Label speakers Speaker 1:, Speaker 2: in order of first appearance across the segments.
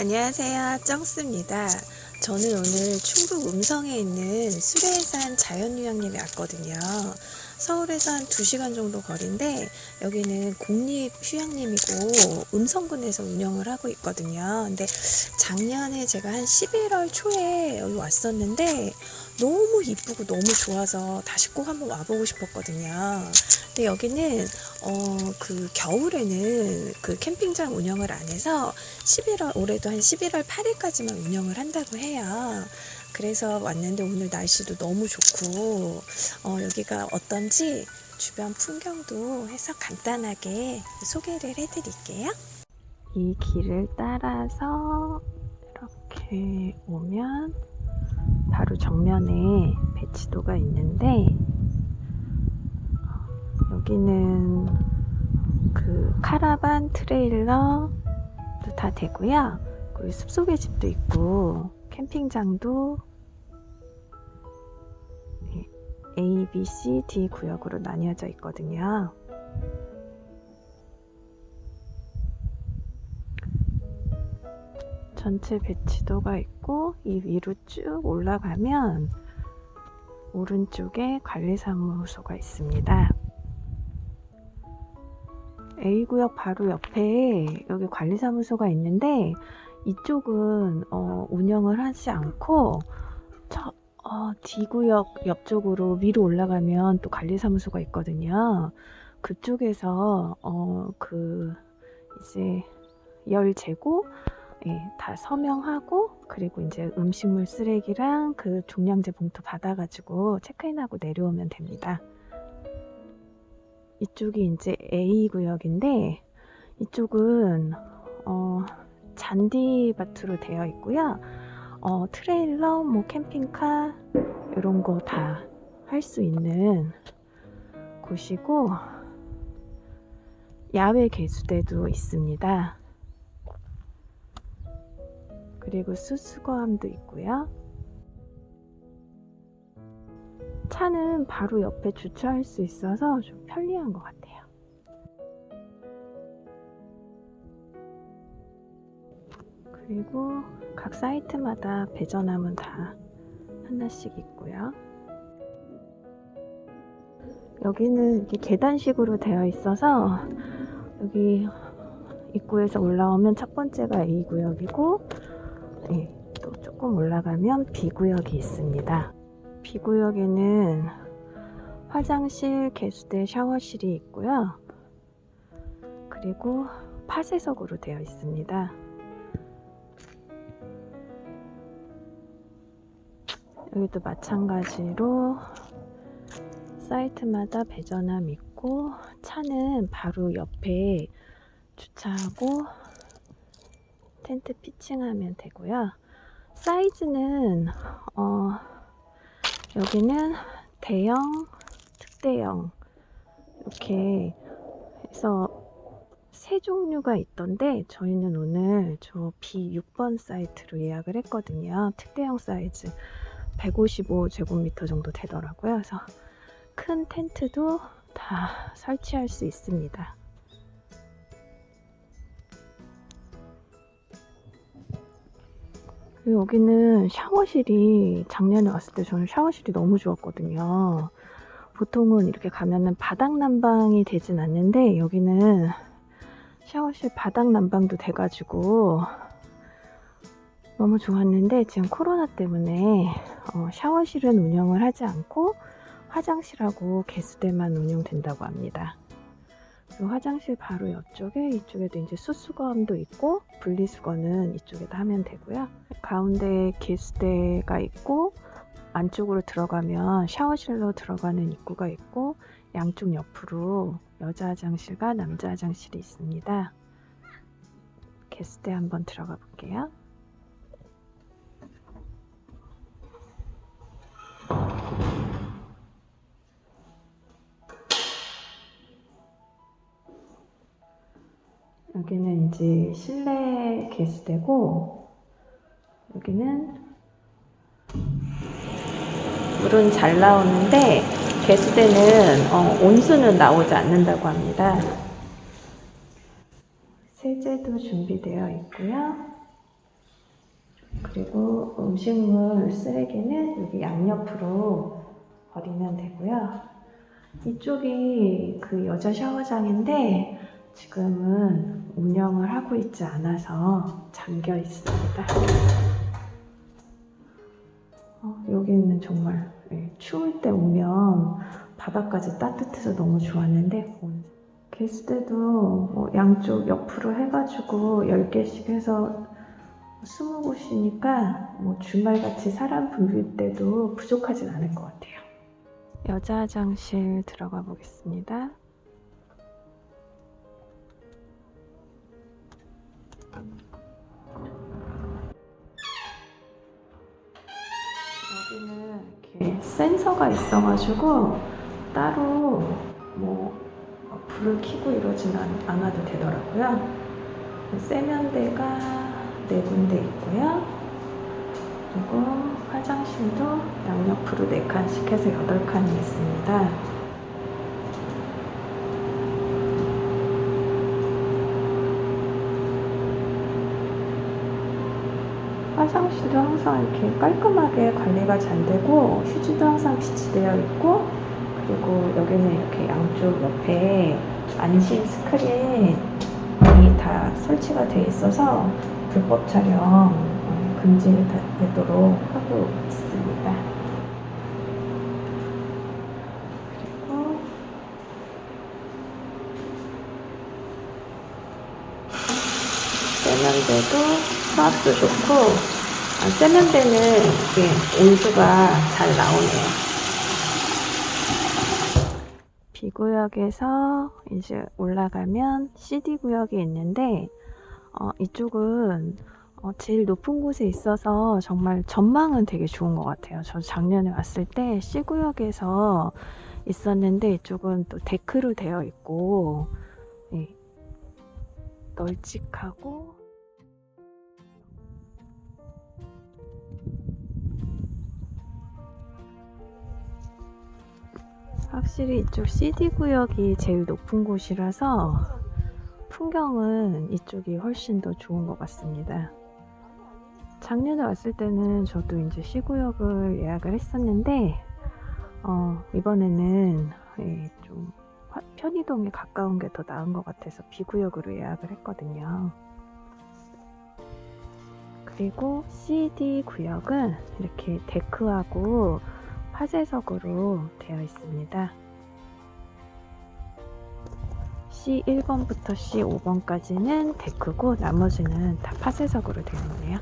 Speaker 1: 안녕하세요. 쩡스입니다. 저는 오늘 충북 음성에 있는 수레산 자연휴양림에 왔거든요. 서울에서 한 2시간 정도 거리인데 여기는 국립휴양림이고 음성군에서 운영을 하고 있거든요. 근데 작년에 제가 한 11월 초에 여기 왔었는데 너무 이쁘고 너무 좋아서 다시 꼭 한번 와보고 싶었거든요. 근데 여기는 어 그 겨울에는 그 캠핑장 운영을 안 해서 11월 올해도 한 11월 8일까지만 운영을 한다고 해요. 그래서 왔는데 오늘 날씨도 너무 좋고 어 여기가 어떤지 주변 풍경도 해서 간단하게 소개를 해드릴게요. 이 길을 따라서 이렇게 오면 바로 정면에 배치도가 있는데 여기는 그 카라반 트레일러도 다 되고요. 그리고 숲속의 집도 있고 캠핑장도 네, A, B, C, D 구역으로 나뉘어져 있거든요. 전체 배치도가 있고 이 위로 쭉 올라가면 오른쪽에 관리사무소가 있습니다. A구역 바로 옆에 여기 관리사무소가 있는데 이쪽은 어, 운영을 하지 않고 저 어, D구역 옆쪽으로 위로 올라가면 또 관리사무소가 있거든요. 그쪽에서 어, 그 이제 열 재고 예, 다 서명하고 그리고 이제 음식물 쓰레기랑 그 종량제 봉투 받아가지고 체크인하고 내려오면 됩니다. 이쪽이 이제 A 구역인데 이쪽은 어, 잔디밭으로 되어 있고요. 어, 트레일러, 뭐 캠핑카 이런 거 다 할 수 있는 곳이고 야외 개수대도 있습니다. 그리고 수수거함도 있고요. 차는 바로 옆에 주차할 수 있어서 좀 편리한 것 같아요. 그리고 각 사이트마다 배전함은 다 하나씩 있고요. 여기는 이렇게 계단식으로 되어 있어서 여기 입구에서 올라오면 첫 번째가 A 구역이고 네, 또 조금 올라가면 B 구역이 있습니다. B 구역에는 화장실, 개수대, 샤워실이 있고요. 그리고 파쇄석으로 되어 있습니다. 여기도 마찬가지로 사이트마다 배전함 있고 차는 바로 옆에 주차하고 텐트 피칭하면 되고요. 사이즈는 어, 여기는 대형, 특대형 이렇게 해서 세 종류가 있던데 저희는 오늘 저 B6번 사이트로 예약을 했거든요. 특대형 사이즈 155제곱미터 정도 되더라고요. 그래서 큰 텐트도 다 설치할 수 있습니다. 여기는 샤워실이 작년에 왔을 때 저는 샤워실이 너무 좋았거든요. 보통은 이렇게 가면은 바닥 난방이 되진 않는데 여기는 샤워실 바닥 난방도 돼가지고 너무 좋았는데 지금 코로나 때문에 어, 샤워실은 운영을 하지 않고 화장실하고 개수대만 운영된다고 합니다. 그 화장실 바로 옆쪽에 이쪽에도 이제 수수거함도 있고 분리수거는 이쪽에다 하면 되고요. 가운데 개수대가 있고 안쪽으로 들어가면 샤워실로 들어가는 입구가 있고 양쪽 옆으로 여자 화장실과 남자 화장실이 있습니다. 개수대 한번 들어가 볼게요. 여기는 이제 실내 개수대고 여기는 물은 잘 나오는데 개수대는 어, 온수는 나오지 않는다고 합니다. 세제도 준비되어 있고요. 그리고 음식물 쓰레기는 여기 양옆으로 버리면 되고요. 이쪽이 그 여자 샤워장인데 지금은 운영을 하고 있지 않아서 잠겨 있습니다. 어, 여기는 정말 예, 추울 때 오면 바닥까지 따뜻해서 너무 좋았는데 온- 게스트도 뭐 양쪽 옆으로 해가지고 10개씩 해서 20곳이니까 뭐 주말같이 사람 불릴 때도 부족하진 않을 것 같아요. 여자 화장실 들어가 보겠습니다. 여기는 이렇게 센서가 있어가지고 따로 뭐 불을 켜고 이러진 않, 않아도 되더라고요. 세면대가 네 군데 있고요. 그리고 화장실도 양옆으로 네 칸씩 해서 여덟 칸이 있습니다. 화장실도 항상 이렇게 깔끔하게 관리가 잘 되고 휴지도 항상 비치되어 있고 그리고 여기는 이렇게 양쪽 옆에 안심 스크린이 다 설치가 되어 있어서 불법 촬영 어, 금지되도록 하고 있습니다. 그리고 세면대도 수압도 좋고 아, 세면대는 이게 온수가 잘 나오네요. B구역에서 이제 올라가면 CD 구역이 있는데 어, 이쪽은 어, 제일 높은 곳에 있어서 정말 전망은 되게 좋은 것 같아요. 저 작년에 왔을 때 C 구역에서 있었는데 이쪽은 또 데크로 되어 있고 예, 널찍하고 확실히 이쪽 CD 구역이 제일 높은 곳이라서 풍경은 이쪽이 훨씬 더 좋은 것 같습니다. 작년에 왔을 때는 저도 이제 C 구역을 예약을 했었는데 어, 이번에는 예, 좀 화- 편의동에 가까운 게 더 나은 것 같아서 B 구역으로 예약을 했거든요. 그리고 CD 구역은 이렇게 데크하고 화재석으로 되어 있습니다. C1번부터 C5번까지는 데크고 나머지는 다 파쇄석으로 되어 있네요.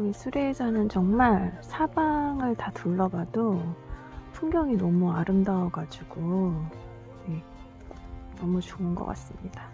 Speaker 1: 여기 수레에서는 정말 사방을 다 둘러봐도 풍경이 너무 아름다워가지고 네, 너무 좋은 것 같습니다.